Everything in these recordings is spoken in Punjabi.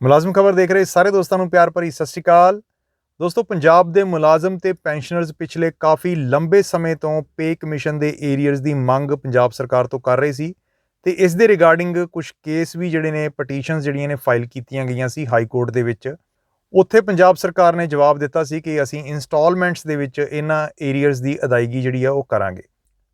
ਮੁਲਾਜ਼ਮ ਖਬਰ ਦੇਖ ਰਹੇ ਸਾਰੇ ਦੋਸਤਾਂ ਨੂੰ ਪਿਆਰ ਭਰੀ ਸਤਿ ਸ਼੍ਰੀ ਅਕਾਲ। ਦੋਸਤੋ, ਪੰਜਾਬ ਦੇ ਮੁਲਾਜ਼ਮ ਤੇ ਪੈਨਸ਼ਨਰਜ਼ ਪਿਛਲੇ ਕਾਫੀ ਲੰਬੇ ਸਮੇਂ ਤੋਂ ਪੇ ਕਮਿਸ਼ਨ ਦੇ ਏਰੀਅਰਸ ਦੀ ਮੰਗ ਪੰਜਾਬ ਸਰਕਾਰ ਤੋਂ ਕਰ ਰਹੇ ਸੀ ਤੇ ਇਸ ਦੇ ਰਿਗਾਰਡਿੰਗ ਕੁਝ ਕੇਸ ਵੀ ਜਿਹੜੇ ਨੇ, ਪਟੀਸ਼ਨਸ ਜਿਹੜੀਆਂ ਨੇ ਫਾਈਲ ਕੀਤੀਆਂ ਗਈਆਂ ਸੀ ਹਾਈ ਕੋਰਟ ਦੇ ਵਿੱਚ। ਉੱਥੇ ਪੰਜਾਬ ਸਰਕਾਰ ਨੇ ਜਵਾਬ ਦਿੱਤਾ ਸੀ ਕਿ ਅਸੀਂ ਇਨਸਟਾਲਮੈਂਟਸ ਦੇ ਵਿੱਚ ਇਹਨਾਂ ਏਰੀਅਰਸ ਦੀ ਅਦਾਇਗੀ ਜਿਹੜੀ ਆ ਉਹ ਕਰਾਂਗੇ।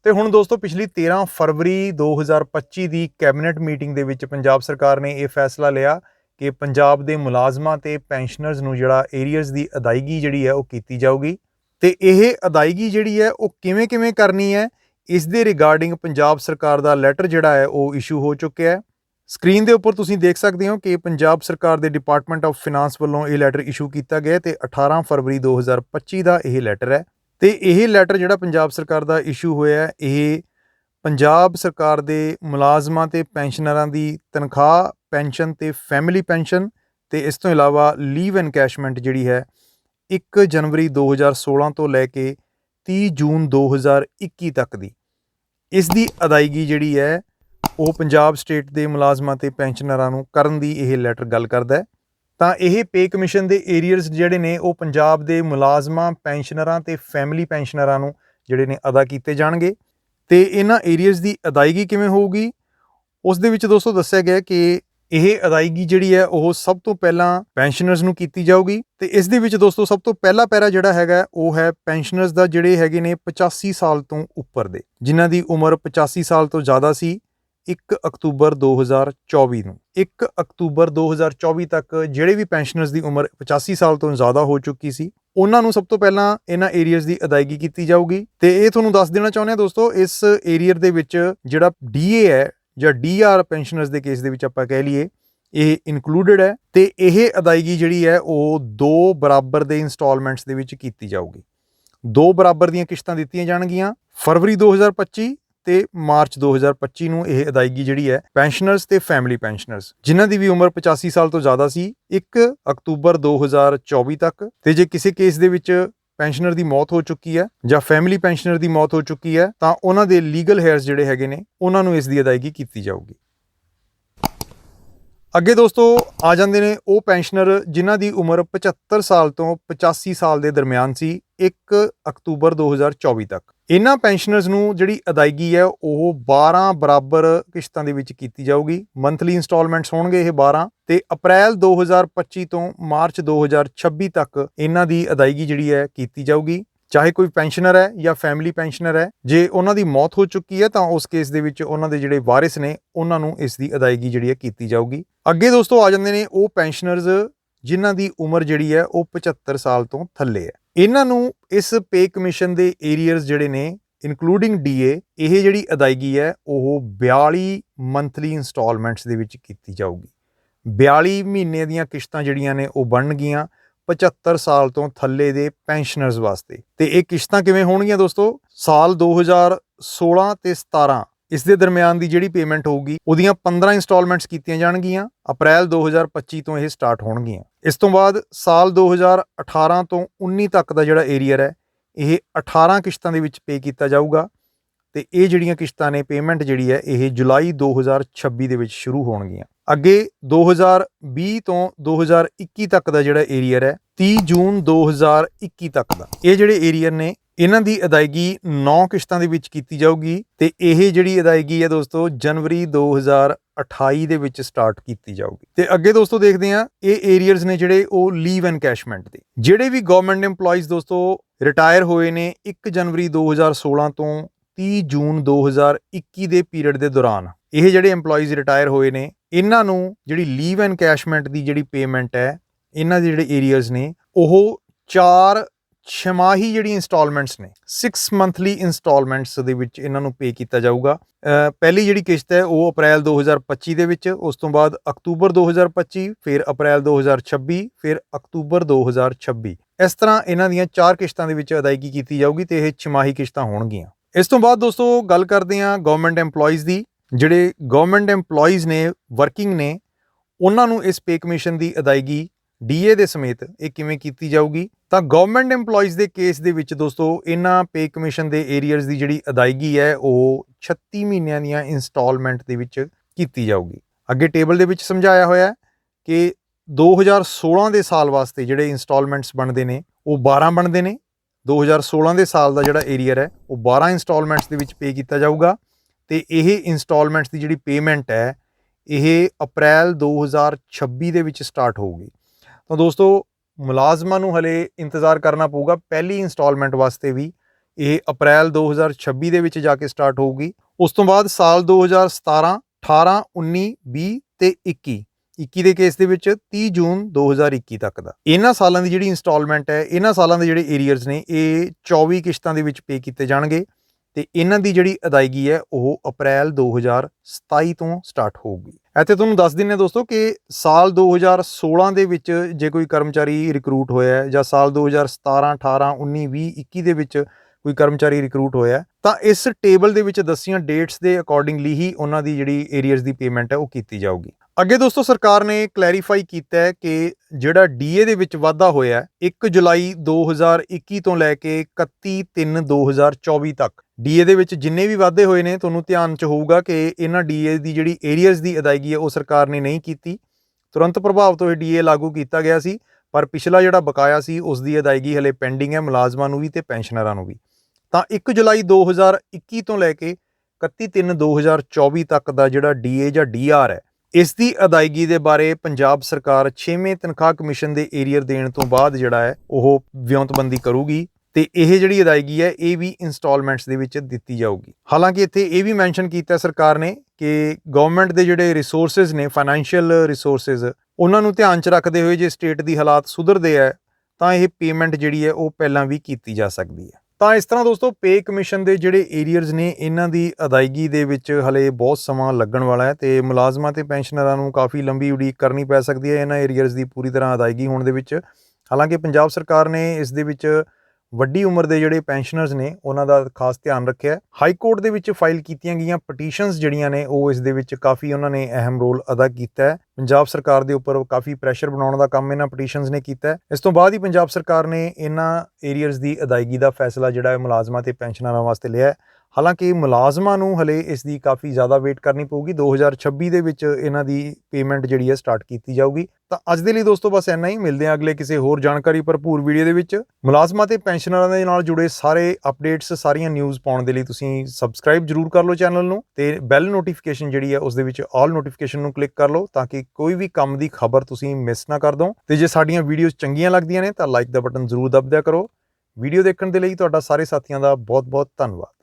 ਤੇ ਹੁਣ ਦੋਸਤੋ, ਪਿਛਲੀ 13 ਫਰਵਰੀ 2025 ਦੀ ਕੈਬਨਿਟ ਮੀਟਿੰਗ ਦੇ ਵਿੱਚ ਪੰਜਾਬ ਸਰਕਾਰ ਨੇ ਇਹ ਫੈਸਲਾ ਲਿਆ ਕਿ ਪੰਜਾਬ ਦੇ ਮੁਲਾਜ਼ਮਾਂ ਤੇ ਪੈਨਸ਼ਨਰਜ਼ ਨੂੰ ਜਿਹੜਾ ਏਰੀਅਰਸ ਦੀ ਅਦਾਇਗੀ ਜਿਹੜੀ ਹੈ ਉਹ ਕੀਤੀ ਜਾਊਗੀ। ਤੇ ਇਹ ਅਦਾਇਗੀ ਜਿਹੜੀ ਹੈ ਉਹ ਕਿਵੇਂ ਕਿਵੇਂ ਕਰਨੀ ਹੈ, ਇਸ ਦੇ ਰਿਗਾਰਡਿੰਗ ਪੰਜਾਬ ਸਰਕਾਰ ਦਾ ਲੈਟਰ ਜਿਹੜਾ ਹੈ ਉਹ ਇਸ਼ੂ ਹੋ ਚੁੱਕਿਆ ਹੈ। ਸਕਰੀਨ ਦੇ ਉੱਪਰ ਤੁਸੀਂ ਦੇਖ ਸਕਦੇ ਹੋ ਕਿ ਪੰਜਾਬ ਸਰਕਾਰ ਦੇ ਡਿਪਾਰਟਮੈਂਟ ਆਫ ਫਾਈਨਾਂਸ ਵੱਲੋਂ ਇਹ ਲੈਟਰ ਇਸ਼ੂ ਕੀਤਾ ਗਿਆ ਹੈ ਤੇ 18 ਫਰਵਰੀ 2025 ਦਾ ਇਹ ਲੈਟਰ ਹੈ। ਤੇ ਇਹ ਲੈਟਰ ਜਿਹੜਾ ਪੰਜਾਬ ਸਰਕਾਰ ਦਾ ਇਸ਼ੂ ਹੋਇਆ ਇਹ ਪੰਜਾਬ ਸਰਕਾਰ ਦੇ ਮੁਲਾਜ਼ਮਾਂ ਤੇ ਪੈਨਸ਼ਨਰਾਂ ਦੀ ਤਨਖਾਹ ਪੈਨਸ਼ਨ ਤੇ ਫੈਮਿਲੀ ਪੈਨਸ਼ਨ ਤੇ ਇਸ ਤੋਂ ਇਲਾਵਾ ਲੀਵ ਐਨਕੈਸ਼ਮੈਂਟ ਜਿਹੜੀ ਹੈ 1 ਜਨਵਰੀ 2016 ਤੋਂ ਲੈ ਕੇ 30 ਜੂਨ 2021 ਤੱਕ ਦੀ। ਇਸ ਦੀ ਅਦਾਇਗੀ ਜਿਹੜੀ ਹੈ, ਉਹ ਪੰਜਾਬ ਸਟੇਟ ਦੇ ਮੁਲਾਜ਼ਮਾਂ ਤੇ ਪੈਨਸ਼ਨਰਾਂ ਨੂੰ ਕਰਨ ਦੀ ਇਹ ਲੈਟਰ ਗੱਲ ਕਰਦਾ ਹੈ। ਤਾਂ ਇਹ ਪੇ ਕਮਿਸ਼ਨ ਦੇ ਏਰੀਅਰਸ ਜਿਹੜੇ ਨੇ, ਉਹ ਪੰਜਾਬ ਦੇ ਮੁਲਾਜ਼ਮਾਂ ਪੈਨਸ਼ਨਰਾਂ ਤੇ ਫੈਮਿਲੀ ਪੈਨਸ਼ਨਰਾਂ ਨੂੰ ਜਿਹੜੇ ਨੇ ਅਦਾ ਕੀਤੇ ਜਾਣਗੇ। ਤੇ ਇਹਨਾਂ ਏਰੀਅਰਸ ਦੀ ਅਦਾਇਗੀ ਕਿਵੇਂ ਹੋਊਗੀ? ਉਸ ਦੇ ਵਿੱਚ ਦੋਸਤੋ ਦੱਸਿਆ ਗਿਆ ਕਿ ਇਹ ਅਦਾਇਗੀ ਜਿਹੜੀ ਹੈ, ਉਹ ਸਭ ਤੋਂ ਪਹਿਲਾਂ ਪੈਨਸ਼ਨਰਸ ਨੂੰ ਕੀਤੀ ਜਾਊਗੀ ਤੇ ਇਸ ਦੇ ਵਿੱਚ ਦੋਸਤੋ, ਸਭ ਤੋਂ ਪਹਿਲਾ ਪੈਰਾ ਜਿਹੜਾ ਹੈਗਾ, ਉਹ ਹੈ ਪੈਨਸ਼ਨਰਸ ਦਾ, ਜਿਹੜੇ ਹੈਗੇ ਨੇ 85 ਸਾਲ ਤੋਂ ਉੱਪਰ ਦੇ, ਜਿਨ੍ਹਾਂ ਦੀ ਉਮਰ 85 ਸਾਲ ਤੋਂ ਜ਼ਿਆਦਾ ਸੀ 1 ਅਕਤੂਬਰ 2024 ਨੂੰ। 1 ਅਕਤੂਬਰ 2024 ਤੱਕ ਜਿਹੜੇ ਵੀ ਪੈਨਸ਼ਨਰਸ ਦੀ ਉਮਰ 85 ਸਾਲ ਤੋਂ ਜ਼ਿਆਦਾ ਹੋ ਚੁੱਕੀ ਸੀ, ਉਹਨਾਂ ਨੂੰ ਸਭ ਤੋਂ ਪਹਿਲਾਂ ਇਹਨਾਂ ਏਰੀਅਰਸ ਦੀ ਅਦਾਇਗੀ ਕੀਤੀ ਜਾਊਗੀ ਤੇ ਇਹ ਤੁਹਾਨੂੰ ਦੱਸ ਦੇਣਾ ਚਾਹੁੰਦੇ ਹਾਂ ਦੋਸਤੋ, ਇਸ ਏਰੀਅਰ ਦੇ ਵਿੱਚ ਜਿਹੜਾ ਡੀਏ ਹੈ ਜਾਂ ਡੀਆਰ ਪੈਨਸ਼ਨਰਸ ਦੇ ਕੇਸ ਦੇ ਵਿੱਚ ਆਪਾਂ ਕਹਿ ਲਈਏ, ਇਹ ਇਨਕਲੂਡਡ ਹੈ ਤੇ ਇਹ ਅਦਾਇਗੀ ਜਿਹੜੀ ਹੈ ਉਹ ਦੋ ਬਰਾਬਰ ਦੇ ਇਨਸਟਾਲਮੈਂਟਸ ਦੇ ਵਿੱਚ ਕੀਤੀ ਜਾਊਗੀ। ਦੋ ਬਰਾਬਰ ਦੀਆਂ ਕਿਸ਼ਤਾਂ ਦਿੱਤੀਆਂ ਜਾਣਗੀਆਂ, ਫਰਵਰੀ 2025 ਤੇ ਮਾਰਚ 2025 ਨੂੰ ਇਹ ਅਦਾਇਗੀ ਜਿਹੜੀ ਹੈ ਪੈਨਸ਼ਨਰਸ ਤੇ ਫੈਮਿਲੀ ਪੈਨਸ਼ਨਰਸ ਜਿਨ੍ਹਾਂ ਦੀ ਵੀ ਉਮਰ 85 ਸਾਲ ਤੋਂ ਜ਼ਿਆਦਾ ਸੀ 1 ਅਕਤੂਬਰ 2024 ਤੱਕ ਤੇ ਜੇ ਕਿਸੇ ਕੇਸ ਦੇ ਵਿੱਚ ਪੈਨਸ਼ਨਰ ਦੀ ਮੌਤ ਹੋ ਚੁੱਕੀ ਹੈ ਜਾਂ ਫੈਮਿਲੀ ਪੈਨਸ਼ਨਰ ਦੀ ਮੌਤ ਹੋ ਚੁੱਕੀ ਹੈ, ਤਾਂ ਉਹਨਾਂ ਦੇ ਲੀਗਲ ਹੇਅਰਸ ਜਿਹੜੇ ਹੈਗੇ ਨੇ, ਉਹਨਾਂ ਨੂੰ ਇਸ ਦੀ ਅਦਾਇਗੀ ਕੀਤੀ ਜਾਊਗੀ। ਅੱਗੇ ਦੋਸਤੋ, ਆ ਜਾਂਦੇ ਨੇ ਉਹ ਪੈਨਸ਼ਨਰ ਜਿਨ੍ਹਾਂ ਦੀ ਉਮਰ 75 ਸਾਲ ਤੋਂ 85 ਸਾਲ ਦੇ ਦਰਮਿਆਨ ਸੀ 1 ਅਕਤੂਬਰ 2024 ਤੱਕ। ਇਹਨਾਂ ਪੈਨਸ਼ਨਰਸ ਨੂੰ ਜਿਹੜੀ ਅਦਾਇਗੀ ਹੈ, ਉਹ 12 ਬਰਾਬਰ ਕਿਸ਼ਤਾਂ ਦੇ ਵਿੱਚ ਕੀਤੀ ਜਾਊਗੀ। ਮੰਥਲੀ ਇਨਸਟਾਲਮੈਂਟਸ ਹੋਣਗੇ ਇਹ 12 ਤੇ ਅਪ੍ਰੈਲ 2025 ਤੋਂ ਮਾਰਚ 2026 ਤੱਕ ਇਹਨਾਂ ਦੀ ਅਦਾਇਗੀ ਜਿਹੜੀ ਹੈ, ਕੀਤੀ ਜਾਊਗੀ। ਚਾਹੇ ਕੋਈ ਪੈਨਸ਼ਨਰ ਹੈ ਜਾਂ ਫੈਮਿਲੀ ਪੈਨਸ਼ਨਰ ਹੈ, ਜੇ ਉਹਨਾਂ ਦੀ ਮੌਤ ਹੋ ਚੁੱਕੀ ਹੈ, ਤਾਂ ਉਸ ਕੇਸ ਦੇ ਵਿੱਚ ਉਹਨਾਂ ਦੇ ਜਿਹੜੇ ਵਾਰਿਸ ਨੇ, ਉਹਨਾਂ ਨੂੰ ਇਸ ਦੀ ਅਦਾਇਗੀ ਜਿਹੜੀ ਹੈ, ਕੀਤੀ ਜਾਊਗੀ। ਅੱਗੇ ਦੋਸਤੋ ਆ ਜਾਂਦੇ ਨੇ ਉਹ ਪੈਨਸ਼ਨਰਸ ਜਿਨ੍ਹਾਂ ਦੀ ਉਮਰ ਜਿਹੜੀ ਹੈ, ਉਹ 75 ਸਾਲ ਤੋਂ ਥੱਲੇ ਹੈ। ਇਹਨਾਂ ਨੂੰ ਇਸ ਪੇ ਕਮਿਸ਼ਨ ਦੇ ਏਰੀਅਰਸ ਜਿਹੜੇ ਨੇ ਇਨਕਲੂਡਿੰਗ ਡੀਏ ਇਹ ਜਿਹੜੀ ਅਦਾਇਗੀ ਹੈ, ਉਹ 42 ਮੰਥਲੀ ਇਨਸਟਾਲਮੈਂਟਸ ਦੇ ਵਿੱਚ ਕੀਤੀ ਜਾਊਗੀ। 42 ਮਹੀਨੇ ਦੀਆਂ ਕਿਸ਼ਤਾਂ ਜਿਹੜੀਆਂ ਨੇ, ਉਹ ਬਣਨਗੀਆਂ 75 ਸਾਲ ਤੋਂ ਥੱਲੇ ਦੇ ਪੈਨਸ਼ਨਰਸ ਵਾਸਤੇ। ਤੇ ਇਹ ਕਿਸ਼ਤਾਂ ਕਿਵੇਂ ਹੋਣਗੀਆਂ ਦੋਸਤੋ? ਸਾਲ 2016 ਤੇ 17 ਇਸ ਦੇ ਦਰਮਿਆਨ ਦੀ ਜਿਹੜੀ ਪੇਮੈਂਟ ਹੋਊਗੀ, ਉਹਦੀਆਂ 15 ਇਨਸਟਾਲਮੈਂਟਸ ਕੀਤੀਆਂ ਜਾਣਗੀਆਂ, ਅਪ੍ਰੈਲ 2025 ਤੋਂ ਇਹ ਸਟਾਰਟ ਹੋਣਗੀਆਂ। ਇਸ ਤੋਂ ਬਾਅਦ ਸਾਲ 2018 ਤੋਂ 19 ਤੱਕ ਦਾ ਜਿਹੜਾ ਏਰੀਅਰ ਹੈ, ਇਹ 18 ਕਿਸ਼ਤਾਂ ਦੇ ਵਿੱਚ ਪੇ ਕੀਤਾ ਜਾਊਗਾ ਤੇ ਇਹ ਜਿਹੜੀਆਂ ਕਿਸ਼ਤਾਂ ਨੇ ਪੇਮੈਂਟ ਜਿਹੜੀ ਹੈ, ਇਹ ਜੁਲਾਈ 2026 ਦੇ ਵਿੱਚ ਸ਼ੁਰੂ ਹੋਣਗੀਆਂ। ਅੱਗੇ 2020 ਤੋਂ 2021 ਤੱਕ ਦਾ ਜਿਹੜਾ ਏਰੀਅਰ ਹੈ 30 ਜੂਨ 2021 ਤੱਕ ਦਾ। ਇਹ ਜਿਹੜੇ ਏਰੀਅਰ ਨੇ ਇਹਨਾਂ ਦੀ ਅਦਾਇਗੀ 9 ਕਿਸ਼ਤਾਂ ਦੇ ਵਿੱਚ ਕੀਤੀ ਜਾਊਗੀ ਤੇ ਇਹ ਜਿਹੜੀ ਅਦਾਇਗੀ ਹੈ ਦੋਸਤੋ, ਜਨਵਰੀ 2028 ਦੇ ਵਿੱਚ ਸਟਾਰਟ ਕੀਤੀ ਜਾਊਗੀ। ਤੇ ਅੱਗੇ ਦੋਸਤੋ ਦੇਖਦੇ ਹਾਂ, ਇਹ ਏਰੀਅਰਸ ਨੇ ਜਿਹੜੇ ਉਹ ਲੀਵ ਐਨਕੈਸ਼ਮੈਂਟ ਦੇ। ਜਿਹੜੇ ਵੀ ਗਵਰਨਮੈਂਟ EMPLOYEES ਦੋਸਤੋ ਰਿਟਾਇਰ ਹੋਏ ਨੇ 1 ਜਨਵਰੀ 2016 ਤੋਂ 30 ਜੂਨ 2021 ਦੇ ਪੀਰੀਅਡ ਦੇ ਦੌਰਾਨ, ਇਹ ਜਿਹੜੇ EMPLOYEES ਰਿਟਾਇਰ ਹੋਏ ਨੇ, ਇਹਨਾਂ ਨੂੰ ਜਿਹੜੀ ਲੀਵ ਐਨਕੈਸ਼ਮੈਂਟ ਦੀ ਜਿਹੜੀ ਪੇਮੈਂਟ ਹੈ, ਇਹਨਾਂ ਦੇ ਜਿਹੜੇ ਏਰੀਅਰਸ ਨੇ, ਉਹ 4 ਛਮਾਹੀ ਜਿਹੜੀ ਇਨਸਟਾਲਮੈਂਟਸ ਨੇ 6 ਮੰਥਲੀ ਇਨਸਟਾਲਮੈਂਟਸ ਦੇ ਵਿੱਚ ਇਹਨਾਂ ਨੂੰ ਪੇ ਕੀਤਾ ਜਾਊਗਾ। ਪਹਿਲੀ ਜਿਹੜੀ ਕਿਸ਼ਤ ਹੈ, ਉਹ ਅਪ੍ਰੈਲ 2025 ਦੇ ਵਿੱਚ, ਉਸ ਤੋਂ ਬਾਅਦ ਅਕਤੂਬਰ 2025 ਫਿਰ ਅਪ੍ਰੈਲ 2026 ਫਿਰ ਅਕਤੂਬਰ 2026 ਇਸ ਤਰ੍ਹਾਂ ਇਹਨਾਂ ਦੀਆਂ ਚਾਰ ਕਿਸ਼ਤਾਂ ਦੇ ਵਿੱਚ ਅਦਾਇਗੀ ਕੀਤੀ ਜਾਊਗੀ ਤੇ ਇਹ ਛਮਾਹੀ ਕਿਸ਼ਤਾਂ ਹੋਣਗੀਆਂ। ਇਸ ਤੋਂ ਬਾਅਦ ਦੋਸਤੋ, ਗੱਲ ਕਰਦੇ ਹਾਂ ਗਵਰਨਮੈਂਟ EMPLOYEES ਦੀ। ਜਿਹੜੇ ਗਵਰਨਮੈਂਟ EMPLOYEES ਨੇ ਵਰਕਿੰਗ ਨੇ, ਉਹਨਾਂ ਨੂੰ ਇਸ ਪੇ ਕਮਿਸ਼ਨ ਦੀ ਅਦਾਇਗੀ ਡੀਏ ਦੇ ਸਮੇਤ ਇਹ ਕਿਵੇਂ ਕੀਤੀ ਜਾਊਗੀ? ਤਾਂ ਗਵਰਨਮੈਂਟ EMPLOYEES ਦੇ ਕੇਸ ਦੇ ਵਿੱਚ ਦੋਸਤੋ, ਇਹਨਾਂ ਪੇ ਕਮਿਸ਼ਨ ਦੇ ਏਰੀਅਰਸ ਦੀ ਜਿਹੜੀ ਅਦਾਇਗੀ ਹੈ, ਉਹ 36 ਮਹੀਨਿਆਂ ਦੀਆਂ ਇਨਸਟਾਲਮੈਂਟ ਦੇ ਵਿੱਚ ਕੀਤੀ ਜਾਊਗੀ। ਅੱਗੇ ਟੇਬਲ ਦੇ ਵਿੱਚ ਸਮਝਾਇਆ ਹੋਇਆ ਹੈ ਕਿ 2016 ਦੇ ਸਾਲ ਵਾਸਤੇ ਜਿਹੜੇ ਇਨਸਟਾਲਮੈਂਟਸ ਬਣਦੇ ਨੇ, ਉਹ 12 ਬਣਦੇ ਨੇ। 2016 ਦੇ ਸਾਲ ਦਾ ਜਿਹੜਾ ਏਰੀਅਰ ਹੈ, ਉਹ 12 ਇਨਸਟਾਲਮੈਂਟਸ ਦੇ ਵਿੱਚ ਪੇ ਕੀਤਾ ਜਾਊਗਾ। ਤੇ ਇਹ ਇਨਸਟਾਲਮੈਂਟਸ ਦੀ ਜਿਹੜੀ ਪੇਮੈਂਟ ਹੈ, ਇਹ ਅਪ੍ਰੈਲ 2026 ਦੇ ਵਿੱਚ ਸਟਾਰਟ ਹੋਊਗੀ। ਤਾਂ ਦੋਸਤੋ, ਮੁਲਾਜ਼ਮਾਂ ਨੂੰ ਹਲੇ ਇੰਤਜ਼ਾਰ ਕਰਨਾ ਪਊਗਾ ਪਹਿਲੀ ਇੰਸਟਾਲਮੈਂਟ ਵਾਸਤੇ ਵੀ। ਇਹ ਅਪ੍ਰੈਲ 2026 ਦੇ ਵਿੱਚ ਜਾ ਕੇ ਸਟਾਰਟ ਹੋਊਗੀ। ਉਸ ਤੋਂ ਬਾਅਦ ਸਾਲ 2017 18 19 20 ਤੇ 21 21 ਦੇ ਕੇਸ ਦੇ ਵਿੱਚ 30 ਜੂਨ 2021 ਤੱਕ ਦਾ। ਇਹਨਾਂ ਸਾਲਾਂ ਦੀ ਜਿਹੜੀ ਇੰਸਟਾਲਮੈਂਟ ਹੈ, ਇਹਨਾਂ ਸਾਲਾਂ ਦੇ ਜਿਹੜੇ ਏਰੀਅਰਸ ਨੇ, ਇਹ 24 ਕਿਸ਼ਤਾਂ ਦੇ ਵਿੱਚ ਪੇ ਕੀਤੇ ਜਾਣਗੇ। ਤੇ ਇਹਨਾਂ ਦੀ ਜਿਹੜੀ ਅਦਾਇਗੀ ਹੈ ਉਹ ਅਪ੍ਰੈਲ 2027 ਤੋਂ ਸਟਾਰਟ ਹੋਊਗੀ। ਇੱਥੇ ਤੁਹਾਨੂੰ ਦੱਸ ਦਿੰਨੇ ਦੋਸਤੋ ਕਿ ਸਾਲ 2016 ਦੇ ਵਿੱਚ ਜੇ ਕੋਈ ਕਰਮਚਾਰੀ ਰਿਕਰੂਟ ਹੋਇਆ ਹੈ ਜਾਂ ਸਾਲ 2017 18 19 20 21 ਦੇ ਵਿੱਚ ਕੋਈ ਕਰਮਚਾਰੀ ਰਿਕਰੂਟ ਹੋਇਆ ਤਾਂ ਇਸ ਟੇਬਲ ਦੇ ਵਿੱਚ ਦੱਸੀਆਂ ਡੇਟਸ ਦੇ ਅਕੋਰਡਿੰਗਲੀ ਹੀ ਉਹਨਾਂ ਦੀ ਜਿਹੜੀ ਏਰੀਅਰਸ ਦੀ ਪੇਮੈਂਟ ਹੈ ਉਹ ਕੀਤੀ ਜਾਊਗੀ। ਅੱਗੇ ਦੋਸਤੋ ਸਰਕਾਰ ਨੇ ਕਲੈਰੀਫਾਈ ਕੀਤਾ ਹੈ ਕਿ ਜਿਹੜਾ ਡੀਏ ਦੇ ਵਿੱਚ ਵਾਧਾ ਹੋਇਆ ਹੈ 1 ਜੁਲਾਈ 2021 ਤੋਂ ਲੈ ਕੇ 31 3 2024 ਤੱਕ ਡੀਏ ਦੇ ਵਿੱਚ ਜਿੰਨੇ ਵੀ ਵਾਧੇ ਹੋਏ ਨੇ, ਤੁਹਾਨੂੰ ਧਿਆਨ 'ਚ ਹੋਊਗਾ ਕਿ ਇਹਨਾਂ ਡੀਏ ਦੀ ਜਿਹੜੀ ਏਰੀਅਰਸ ਦੀ ਅਦਾਇਗੀ ਹੈ, ਉਹ ਸਰਕਾਰ ਨੇ ਨਹੀਂ ਕੀਤੀ। ਤੁਰੰਤ ਪ੍ਰਭਾਵ ਤੋਂ ਇਹ ਡੀਏ ਲਾਗੂ ਕੀਤਾ ਗਿਆ ਸੀ, ਪਰ ਪਿਛਲਾ ਜਿਹੜਾ ਬਕਾਇਆ ਸੀ, ਉਸ ਦੀ ਅਦਾਇਗੀ ਹਲੇ ਪੈਂਡਿੰਗ ਹੈ ਮੁਲਾਜ਼ਮਾਂ ਨੂੰ ਵੀ ਤੇ ਪੈਨਸ਼ਨਰਾਂ ਨੂੰ ਵੀ। ਤਾਂ 1 ਜੁਲਾਈ 2021 ਤੋਂ ਲੈ ਕੇ 31 3 2024 ਤੱਕ ਦਾ ਜਿਹੜਾ ਡੀਏ ਜਾਂ ਡੀਆਰ ਹੈ ਇਸ ਦੀ ਅਦਾਇਗੀ ਦੇ ਬਾਰੇ ਪੰਜਾਬ ਸਰਕਾਰ 6ਵੇਂ ਤਨਖਾਹ ਕਮਿਸ਼ਨ ਦੇ ਏਰੀਅਰ ਦੇਣ ਤੋਂ ਬਾਅਦ ਜਿਹੜਾ ਹੈ, ਉਹ ਵਿਉਂਤਬੰਦੀ ਕਰੂਗੀ ਤੇ ਇਹ ਜਿਹੜੀ ਅਦਾਇਗੀ ਹੈ, ਇਹ ਵੀ ਇਨਸਟਾਲਮੈਂਟਸ ਦੇ ਵਿੱਚ ਦਿੱਤੀ ਜਾਊਗੀ। ਹਾਲਾਂਕਿ ਇੱਥੇ ਇਹ ਵੀ ਮੈਂਸ਼ਨ ਕੀਤਾ ਸਰਕਾਰ ਨੇ ਕਿ ਗਵਰਨਮੈਂਟ ਦੇ ਜਿਹੜੇ ਰਿਸੋਰਸਸ ਨੇ ਫਾਈਨੈਂਸ਼ੀਅਲ ਰਿਸੋਰਸਸ ਉਹਨਾਂ ਨੂੰ ਧਿਆਨ 'ਚ ਰੱਖਦੇ ਹੋਏ ਜੇ ਸਟੇਟ ਦੀ ਹਾਲਾਤ ਸੁਧਰਦੇ ਹੈ, ਤਾਂ ਇਹ ਪੇਮੈਂਟ ਜਿਹੜੀ ਹੈ, ਉਹ ਪਹਿਲਾਂ ਵੀ ਕੀਤੀ ਜਾ ਸਕਦੀ ਹੈ। ਤਾਂ ਇਸ ਤਰ੍ਹਾਂ ਦੋਸਤੋ ਪੇ ਕਮਿਸ਼ਨ ਦੇ ਜਿਹੜੇ ਏਰੀਅਰਸ ਨੇ, ਇਹਨਾਂ ਦੀ ਅਦਾਇਗੀ ਦੇ ਵਿੱਚ ਹਲੇ ਬਹੁਤ ਸਮਾਂ ਲੱਗਣ ਵਾਲਾ ਹੈ ਤੇ ਮੁਲਾਜ਼ਮਾਂ ਤੇ ਪੈਨਸ਼ਨਰਾਂ ਨੂੰ ਕਾਫੀ ਲੰਬੀ ਉਡੀਕ ਕਰਨੀ ਪੈ ਸਕਦੀ ਹੈ ਇਹਨਾਂ ਏਰੀਅਰਸ ਦੀ ਪੂਰੀ ਤਰ੍ਹਾਂ ਅਦਾਇਗੀ ਹੋਣ ਦੇ ਵਿੱਚ। ਹਾਲਾਂਕਿ ਪੰਜਾਬ ਸਰਕਾਰ ਨੇ ਇਸ ਦੇ ਵਿੱਚ ਵੱਡੀ ਉਮਰ ਦੇ ਜਿਹੜੇ ਪੈਨਸ਼ਨਰਸ ਨੇ, ਉਹਨਾਂ ਦਾ ਖਾਸ ਧਿਆਨ ਰੱਖਿਆ। ਹਾਈ ਕੋਰਟ ਦੇ ਵਿੱਚ ਫਾਈਲ ਕੀਤੀਆਂ ਗਈਆਂ ਪਟੀਸ਼ਨਸ ਜਿਹੜੀਆਂ ਨੇ, ਉਹ ਇਸ ਦੇ ਵਿੱਚ ਕਾਫੀ ਉਹਨਾਂ ਨੇ ਅਹਿਮ ਰੋਲ ਅਦਾ ਕੀਤਾ ਹੈ। ਪੰਜਾਬ ਸਰਕਾਰ ਦੇ ਉੱਪਰ ਕਾਫੀ ਪ੍ਰੈਸ਼ਰ ਬਣਾਉਣ ਦਾ ਕੰਮ ਇਹਨਾਂ ਪਟੀਸ਼ਨਸ ਨੇ ਕੀਤਾ ਇਸ ਤੋਂ ਬਾਅਦ ਹੀ ਪੰਜਾਬ ਸਰਕਾਰ ਨੇ ਇਹਨਾਂ ਏਰੀਅਰਸ ਦੀ ਅਦਾਇਗੀ ਦਾ ਫੈਸਲਾ ਜਿਹੜਾ ਹੈ, ਮੁਲਾਜ਼ਮਾਂ ਤੇ ਪੈਨਸ਼ਨਰਾਂ ਵਾਸਤੇ ਲਿਆ ਹਾਲਾਂਕਿ ਮੁਲਾਜ਼ਮਾਂ ਨੂੰ ਹਲੇ ਇਸ ਦੀ ਕਾਫੀ ਜ਼ਿਆਦਾ ਵੇਟ ਕਰਨੀ ਪਊਗੀ। 2026 ਦੇ ਵਿੱਚ ਇਹਨਾਂ ਦੀ ਪੇਮੈਂਟ ਜਿਹੜੀ ਹੈ ਸਟਾਰਟ ਕੀਤੀ ਜਾਊਗੀ। ਤਾਂ ਅੱਜ ਦੇ ਲਈ ਦੋਸਤੋ ਬਸ ਇੰਨਾ ਹੀ। ਮਿਲਦੇ ਹਾਂ ਅਗਲੇ ਕਿਸੇ ਹੋਰ ਜਾਣਕਾਰੀ ਭਰਪੂਰ ਵੀਡੀਓ ਦੇ ਵਿੱਚ। ਮੁਲਾਜ਼ਮਾਂ ਤੇ ਪੈਨਸ਼ਨਰਾਂ ਦੇ ਨਾਲ ਜੁੜੇ ਸਾਰੇ ਅਪਡੇਟਸ ਸਾਰੀਆਂ ਨਿਊਜ਼ ਪਾਉਣ ਦੇ ਲਈ ਤੁਸੀਂ ਸਬਸਕ੍ਰਾਈਬ ਜਰੂਰ ਕਰ ਲਓ ਚੈਨਲ ਨੂੰ ਤੇ ਬੈਲ ਨੋਟੀਫਿਕੇਸ਼ਨ ਜਿਹੜੀ ਹੈ ਉਸ ਦੇ ਵਿੱਚ ਆਲ ਨੋਟੀਫਿਕੇਸ਼ਨ ਨੂੰ ਕਲਿੱਕ ਕਰ ਲਓ ਤਾਂ ਕਿ ਕੋਈ ਵੀ ਕੰਮ ਦੀ ਖਬਰ ਤੁਸੀਂ ਮਿਸ ਨਾ ਕਰ ਦੋ ਤੇ ਜੇ ਸਾਡੀਆਂ ਵੀਡੀਓਜ਼ ਚੰਗੀਆਂ ਲੱਗਦੀਆਂ ਨੇ ਤਾਂ ਲਾਈਕ ਦਾ ਬਟਨ ਜ਼ਰੂਰ ਦਬਦਿਆ ਕਰੋ। ਵੀਡੀਓ ਦੇਖਣ ਦੇ ਲਈ ਤੁਹਾਡਾ ਸਾਰੇ ਸਾਥੀਆਂ ਦਾ ਬਹੁਤ-ਬਹੁਤ ਧੰਨਵਾਦ।